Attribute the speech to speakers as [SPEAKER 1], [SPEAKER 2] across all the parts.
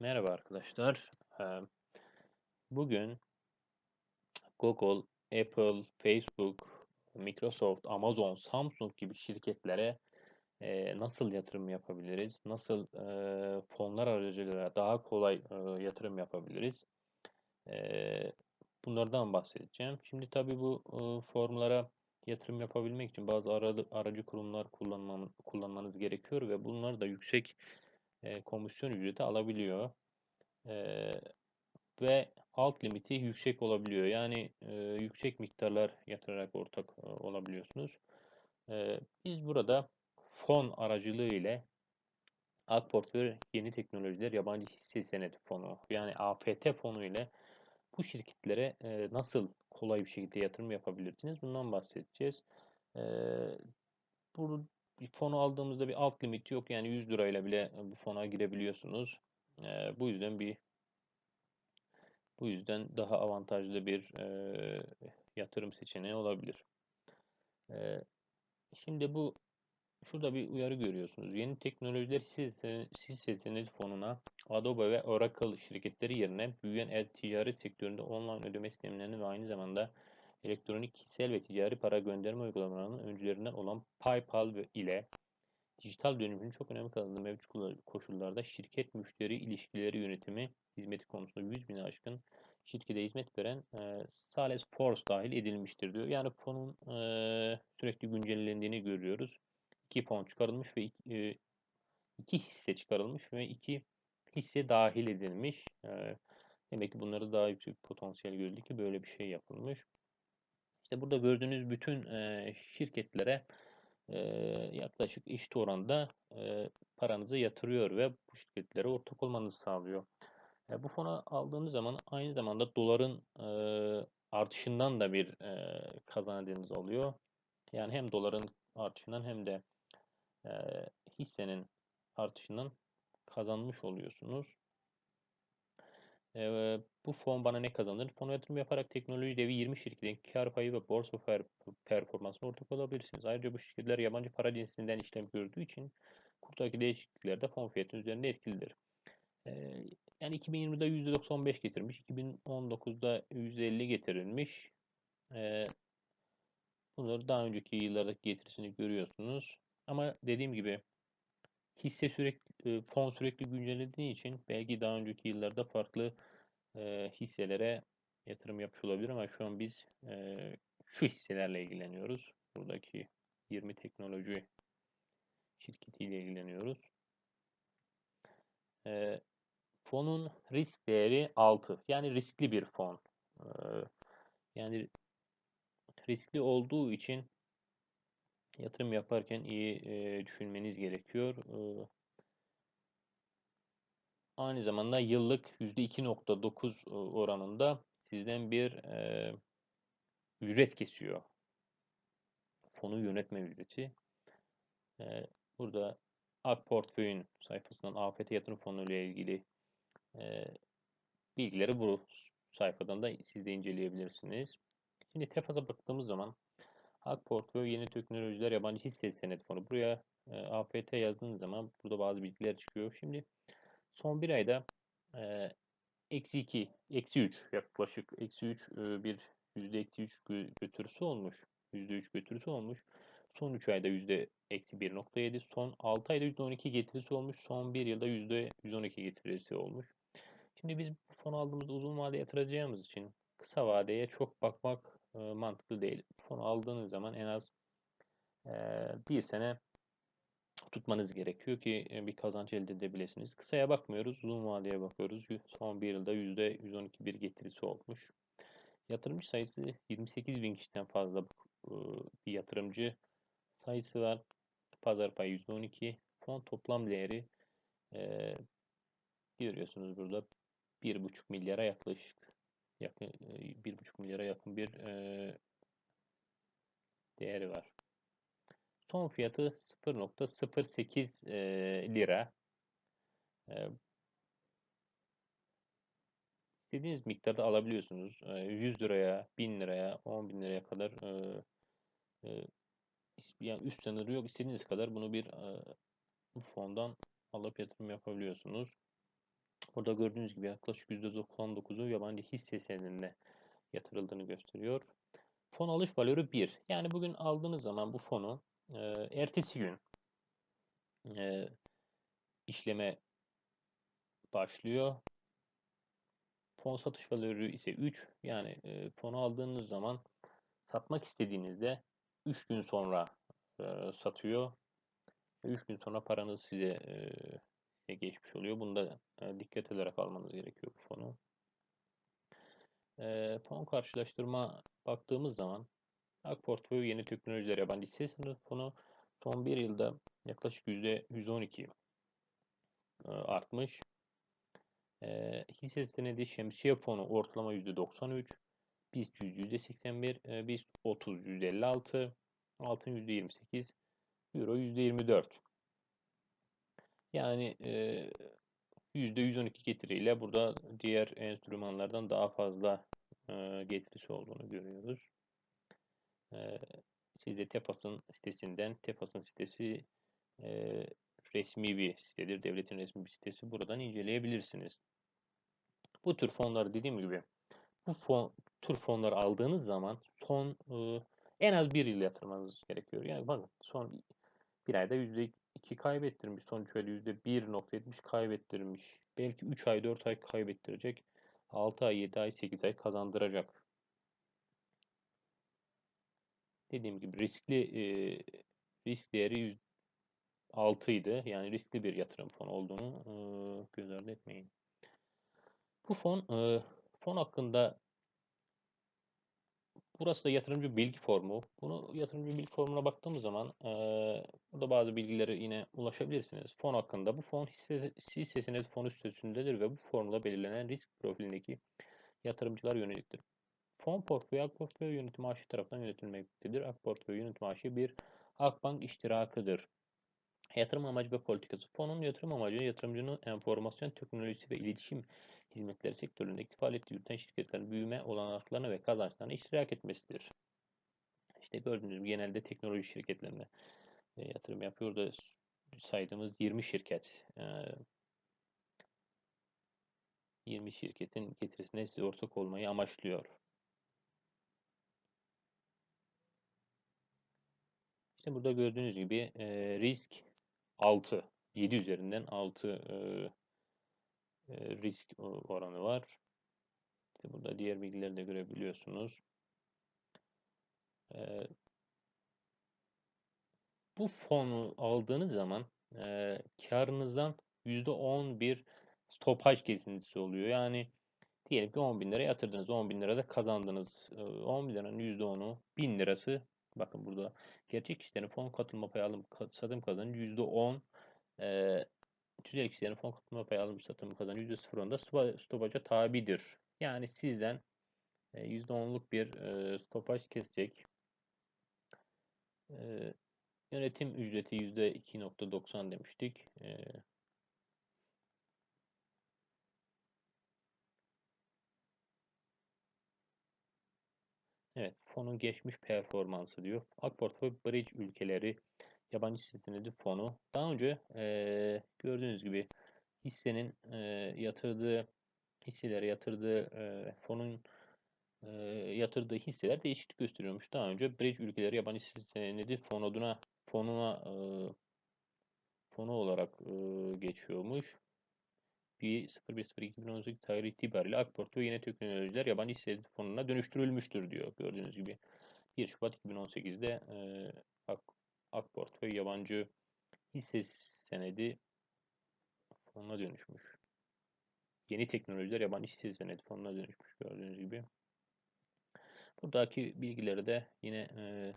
[SPEAKER 1] Merhaba arkadaşlar. Bugün Google, Apple, Facebook, Microsoft, Amazon, Samsung gibi şirketlere nasıl yatırım yapabiliriz? Nasıl fonlar aracılığıyla daha kolay yatırım yapabiliriz? Bunlardan bahsedeceğim. Şimdi tabii bu formlara yatırım yapabilmek için bazı aracı kurumlar kullanman, kullanmanız gerekiyor ve bunlar da yüksek eee, komisyon ücreti alabiliyor. Eee, ve alt limiti yüksek olabiliyor. Yani e, yüksek miktarlar yatırarak ortak e, olabiliyorsunuz. E, biz burada fon aracılığı ile Ak Portföy Yeni Teknolojiler Yabancı Hisse Senedi Fonu yani AFT fonu ile bu şirketlere e, nasıl kolay bir şekilde yatırım yapabilirsiniz? Bundan bahsedeceğiz. E, bu fonu aldığımızda bir alt limiti yok. Yani 100 lirayla bile bu fona girebiliyorsunuz. E, bu yüzden bir Bu yüzden daha avantajlı bir e, yatırım seçeneği olabilir. E, şimdi bu şurada bir uyarı görüyorsunuz. Yeni teknolojiler hisse, hisse senedi fonuna Adobe ve Oracle şirketleri yerine büyüyen e-ticaret sektöründe online ödeme sistemlerini ve aynı zamanda elektronik kişisel ve ticari para gönderme uygulamalarının öncülerinden olan PayPal ile dijital dönüşümün çok önemli kazandığı mevcut koşullarda şirket müşteri ilişkileri yönetimi hizmeti konusunda 100 bin aşkın şirkete hizmet veren e, Salesforce dahil edilmiştir diyor. Yani fonun e, sürekli güncellendiğini görüyoruz. İki fon çıkarılmış ve iki, e, iki hisse çıkarılmış ve iki hisse dahil edilmiş. E, demek ki bunları daha yüksek potansiyel gördü ki böyle bir şey yapılmış. İşte burada gördüğünüz bütün e, şirketlere e, yaklaşık eşit oranda e, paranızı yatırıyor ve bu şirketlere ortak olmanızı sağlıyor. E, bu fona aldığınız zaman aynı zamanda doların e, artışından da bir e, kazancınız oluyor. Yani hem doların artışından hem de e, hissenin artışından kazanmış oluyorsunuz. E, bu fon bana ne kazandırır? Fon yatırım yaparak teknoloji devi 20 şirketin kar payı ve borsa performansına ortak olabilirsiniz. Ayrıca bu şirketler yabancı para cinsinden işlem gördüğü için kurdaki değişiklikler de fon fiyatının üzerinde etkilidir. E, yani 2020'de %95 getirmiş, 2019'da %50 getirilmiş. E, bunları daha önceki yıllardaki getirisini görüyorsunuz. Ama dediğim gibi hisse sürekli fon sürekli güncellediği için belki daha önceki yıllarda farklı e, hisselere yatırım yapmış olabilir ama şu an biz e, şu hisselerle ilgileniyoruz. Buradaki 20 teknoloji şirketiyle ilgileniyoruz. E, fonun risk değeri 6. Yani riskli bir fon. E, yani riskli olduğu için yatırım yaparken iyi e, düşünmeniz gerekiyor. E, aynı zamanda yıllık %2.9 oranında sizden bir e, ücret kesiyor. Fonu yönetme ücreti. E, burada Ak Portföy'ün sayfasından AFT yatırım fonu ile ilgili e, bilgileri bu sayfadan da siz de inceleyebilirsiniz. Şimdi TEFAS'a baktığımız zaman Ak Portföy Yeni Teknolojiler Yabancı Hisse Senet Fonu. Buraya e, AFT yazdığınız zaman burada bazı bilgiler çıkıyor. Şimdi son bir ayda e, eksi 2, eksi 3 yaklaşık eksi 3 e, bir yüzde eksi 3 götürüsü olmuş. Yüzde 3 götürüsü olmuş. Son 3 ayda yüzde eksi 1.7, son 6 ayda yüzde 12 getirisi olmuş. Son 1 yılda yüzde 112 getirisi olmuş. Şimdi biz bu fon aldığımızda uzun vade yatıracağımız için kısa vadeye çok bakmak e, mantıklı değil. Fon aldığınız zaman en az e, bir sene tutmanız gerekiyor ki e, bir kazanç elde edebilirsiniz. Kısaya bakmıyoruz, uzun vadeye bakıyoruz. Son bir yılda %112 bir getirisi olmuş. Yatırımcı sayısı 28 bin kişiden fazla bir yatırımcı sayısı var. Pazar payı %12. Fon toplam değeri görüyorsunuz burada 1,5 milyara yaklaşık yakın 1,5 milyara yakın bir e, değeri var. Son fiyatı 0.08 e, lira. E, istediğiniz miktarda alabiliyorsunuz. E, 100 liraya, 1000 liraya, 10 bin liraya kadar e, e, yani üst sınırı yok. İstediğiniz kadar bunu bir e, bu fondan alıp yatırım yapabiliyorsunuz. Orada gördüğünüz gibi yaklaşık %99'u yabancı hisse senedine yatırıldığını gösteriyor. Fon alış valörü 1. Yani bugün aldığınız zaman bu fonu e, ertesi gün e, işleme başlıyor. Fon satış valörü ise 3. Yani e, fonu aldığınız zaman satmak istediğinizde 3 gün sonra e, satıyor. 3 gün sonra paranız size e, geçmiş oluyor. Bunda e, dikkat ederek almanız gerekiyor bu fonu. E, fon karşılaştırma baktığımız zaman Ak Portföy Yeni Teknolojiler Yabancı Hisse Senedi Fonu son bir yılda yaklaşık %112 e, artmış. E, hisse senedi şemsiye fonu ortalama %93, BIST 100 %81, e, BIST 30 %56, altın %28, Euro %24. Yani e, %112 getiriyle burada diğer enstrümanlardan daha fazla getirisi olduğunu görüyoruz. E, siz de TEFAS'ın sitesinden, TEFAS'ın sitesi resmi bir sitedir, devletin resmi bir sitesi. Buradan inceleyebilirsiniz. Bu tür fonları dediğim gibi bu fon, tür fonları aldığınız zaman son e, en az bir yıl yatırmanız gerekiyor. Yani bakın son bir ayda %2 kaybettirmiş. Son 3 ayda %1.70 kaybettirmiş. Belki 3 ay 4 ay kaybettirecek. 6 ay 7 ay 8 ay kazandıracak. Dediğim gibi riskli e, risk değeri 6 idi. Yani riskli bir yatırım fonu olduğunu e, göz ardı etmeyin. Bu fon e, fon hakkında Burası da yatırımcı bilgi formu. Bunu yatırımcı bilgi formuna baktığımız zaman e, burada bazı bilgileri yine ulaşabilirsiniz. Fon hakkında bu fon hisse, hisse senedi fon üstündedir ve bu formda belirlenen risk profilindeki yatırımcılar yöneliktir. Fon portföyü Ak Portföy Yönetim AŞ tarafından yönetilmektedir. Ak Portföy Yönetim AŞ bir Akbank iştirakıdır. Yatırım amacı ve politikası. Fonun yatırım amacı yatırımcının enformasyon teknolojisi ve iletişim hizmetleri sektöründeki faaliyet yürüten şirketlerin büyüme olanaklarını ve kazançlarını iştirak etmesidir. İşte gördüğünüz gibi genelde teknoloji şirketlerine e, yatırım yapıyor da saydığımız 20 şirket e, 20 şirketin getirisine size ortak olmayı amaçlıyor. İşte burada gördüğünüz gibi e, risk 6. 7 üzerinden 6 e, e, risk oranı var. İşte burada diğer bilgileri de görebiliyorsunuz. Bu fonu aldığınız zaman e, karınızdan %10 bir stopaj kesintisi oluyor. Yani diyelim ki 10 bin lira yatırdınız. 10 bin lira da kazandınız. 10 bin liranın %10'u 1000 lirası bakın burada gerçek kişilerin fon katılma payı alım satım kazancı %10 e, tüzel kişilerin fon katılma payı alım satım kazancı %0'ında stopaja tabidir. Yani sizden e, %10'luk bir e, stopaj kesecek. E, yönetim ücreti %2.90 demiştik. E, Evet, fonun geçmiş performansı diyor. Akportföy Bridge ülkeleri yabancı hisse senedi fonu. Daha önce e, gördüğünüz gibi hissenin e, yatırdığı hisselere yatırdığı e, fonun e, yatırdığı hisseler değişiklik gösteriyormuş. Daha önce Bridge ülkeleri yabancı senedi fon adına fonuna e, fonu olarak e, geçiyormuş. Bir 01.02.2018 tarihi itibariyle AK Portföy Yeni Teknolojiler Yabancı Hisse Fonu'na dönüştürülmüştür diyor. Gördüğünüz gibi 1 Şubat 2018'de e, Portföy Yabancı Hisse Senedi fonuna dönüşmüş. Yeni teknolojiler yabancı hisse senedi fonuna dönüşmüş gördüğünüz gibi. Buradaki bilgileri de yine e,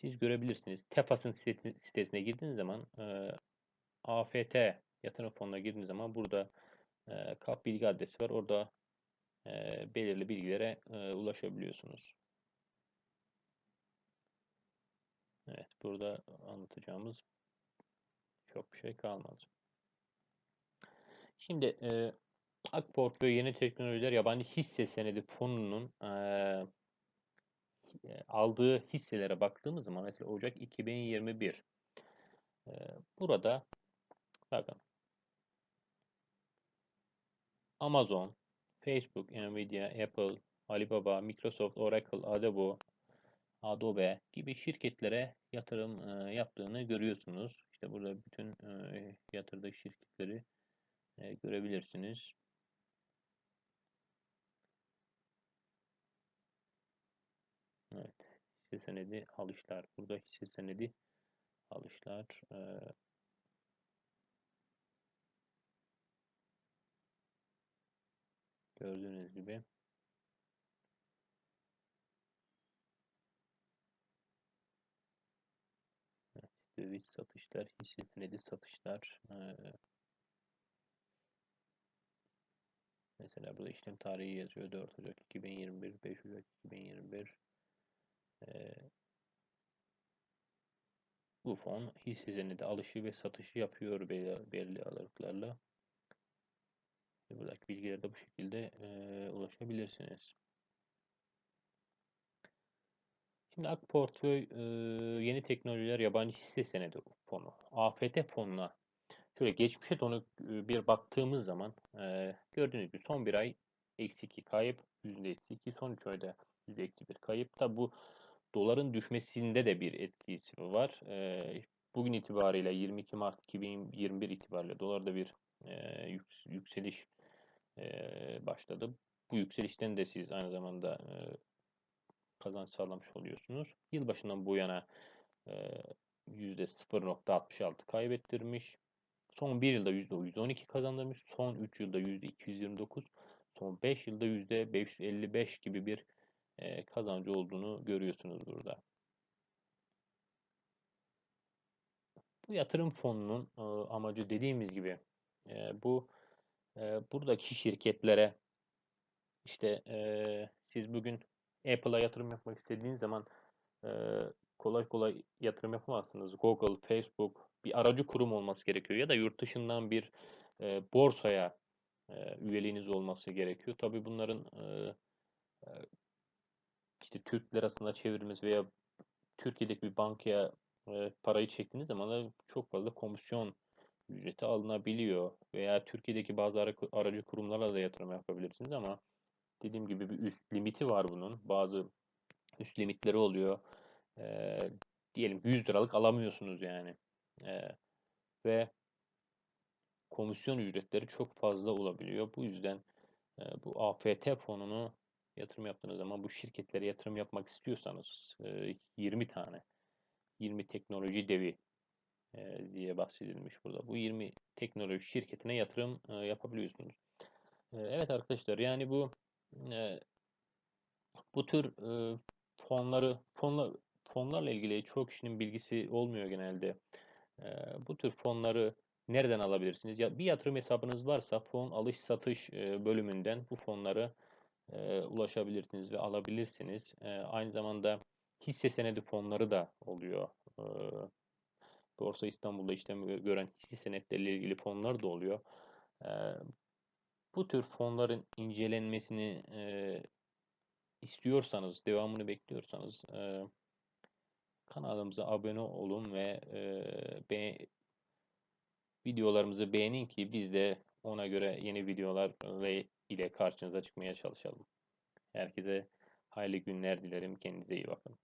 [SPEAKER 1] siz görebilirsiniz. TEFAS'ın sitesine girdiğiniz zaman e, AFT yatırım fonuna girdiğiniz zaman burada e, kap bilgi adresi var. Orada e, belirli bilgilere e, ulaşabiliyorsunuz. Evet, burada anlatacağımız çok bir şey kalmadı. Şimdi e, AK Portföy Yeni Teknolojiler Yabancı Hisse Senedi Fonu'nun e, aldığı hisselere baktığımız zaman mesela Ocak 2021 e, burada bakın Amazon, Facebook, Nvidia, Apple, Alibaba, Microsoft, Oracle, Adobe, Adobe gibi şirketlere yatırım e, yaptığını görüyorsunuz. İşte burada bütün e, yatırdığı şirketleri e, görebilirsiniz. Evet. Hisse senedi alışlar. Burada hisse senedi alışlar. E, gördüğünüz gibi. Evet, döviz satışlar, hisse senedi satışlar. E, mesela burada işlem tarihi yazıyor. 4 Ocak 2021, 5 Ocak 2021. E, bu fon hisse senedi alışı ve satışı yapıyor belli, belli aralıklarla. Buradaki bilgilere de bu şekilde e, ulaşabilirsiniz. Şimdi Ak Portföy e, Yeni Teknolojiler Yabancı Hisse Senedi Fonu, AFT fonuna şöyle geçmişe dönük bir baktığımız zaman e, gördüğünüz gibi son bir ay eksi 2 kayıp, yüzde eksi 2, son 3 ayda yüzde eksi 1 kayıp. Tabi bu doların düşmesinde de bir etkisi var. E, bugün itibariyle 22 Mart 2021 itibariyle dolarda bir e, yükseliş e, başladı. Bu yükselişten de siz aynı zamanda e, kazanç sağlamış oluyorsunuz. Yılbaşından bu yana e, %0.66 kaybettirmiş. Son 1 yılda %112 kazandırmış. Son 3 yılda %229. Son 5 yılda %555 gibi bir kazancı olduğunu görüyorsunuz burada. Bu yatırım fonunun amacı dediğimiz gibi bu buradaki şirketlere işte siz bugün Apple'a yatırım yapmak istediğiniz zaman e, kolay kolay yatırım yapamazsınız. Google, Facebook bir aracı kurum olması gerekiyor ya da yurt dışından bir e, borsaya e, üyeliğiniz olması gerekiyor. Tabii bunların e, işte Türk lirasına çevirmesi veya Türkiye'deki bir bankaya e, parayı çektiğiniz zaman da çok fazla komisyon ücreti alınabiliyor. Veya Türkiye'deki bazı aracı kurumlarla da yatırım yapabilirsiniz ama dediğim gibi bir üst limiti var bunun. Bazı üst limitleri oluyor. Ee, diyelim 100 liralık alamıyorsunuz yani. Ee, ve komisyon ücretleri çok fazla olabiliyor. Bu yüzden e, bu AFT fonunu yatırım yaptığınız zaman bu şirketlere yatırım yapmak istiyorsanız e, 20 tane 20 teknoloji devi e, diye bahsedilmiş burada. Bu 20 teknoloji şirketine yatırım e, yapabiliyorsunuz. E, evet arkadaşlar yani bu e, bu tür e, fonları fonla, fonlarla ilgili çok kişinin bilgisi olmuyor genelde. E, bu tür fonları nereden alabilirsiniz? Ya bir yatırım hesabınız varsa fon alış satış e, bölümünden bu fonları e, ulaşabilirsiniz ve alabilirsiniz. E, aynı zamanda hisse senedi fonları da oluyor. E, Borsa İstanbul'da işlem gören hisse senetleriyle ilgili fonlar da oluyor. E, bu tür fonların incelenmesini e, istiyorsanız, devamını bekliyorsanız e, kanalımıza abone olun ve e, be videolarımızı beğenin ki biz de ona göre yeni videolar ile karşınıza çıkmaya çalışalım. Herkese hayırlı günler dilerim. Kendinize iyi bakın.